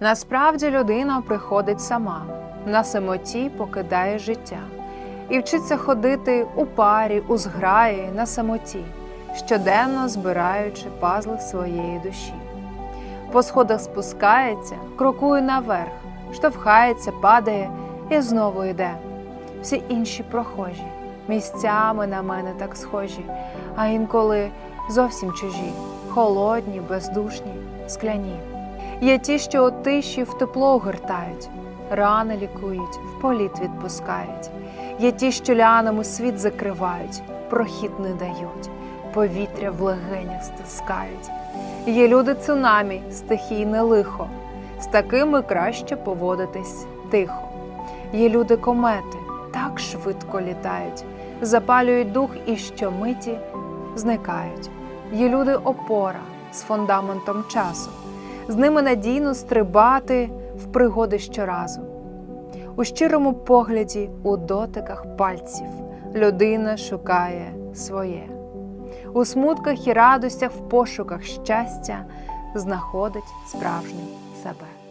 Насправді людина приходить сама, на самоті покидає життя і вчиться ходити у парі, у зграї, на самоті, щоденно збираючи пазли своєї душі. По сходах спускається, крокує наверх, штовхається, падає і знову йде. Всі інші прохожі, місцями на мене так схожі, а інколи зовсім чужі, холодні, бездушні, скляні. Є ті, що у тиші в тепло огортають, рани лікують, в політ відпускають. Є ті, що лянами світ закривають, прохід не дають, повітря в легенях стискають. Є люди цунамі, стихійне лихо, з такими краще поводитись тихо. Є люди комети, так швидко літають, запалюють дух і щомиті зникають. Є люди опора з фундаментом часу, з ними надійно стрибати в пригоди щоразу. У щирому погляді, у дотиках пальців людина шукає своє. У смутках і радостях, в пошуках щастя знаходить справжню себе.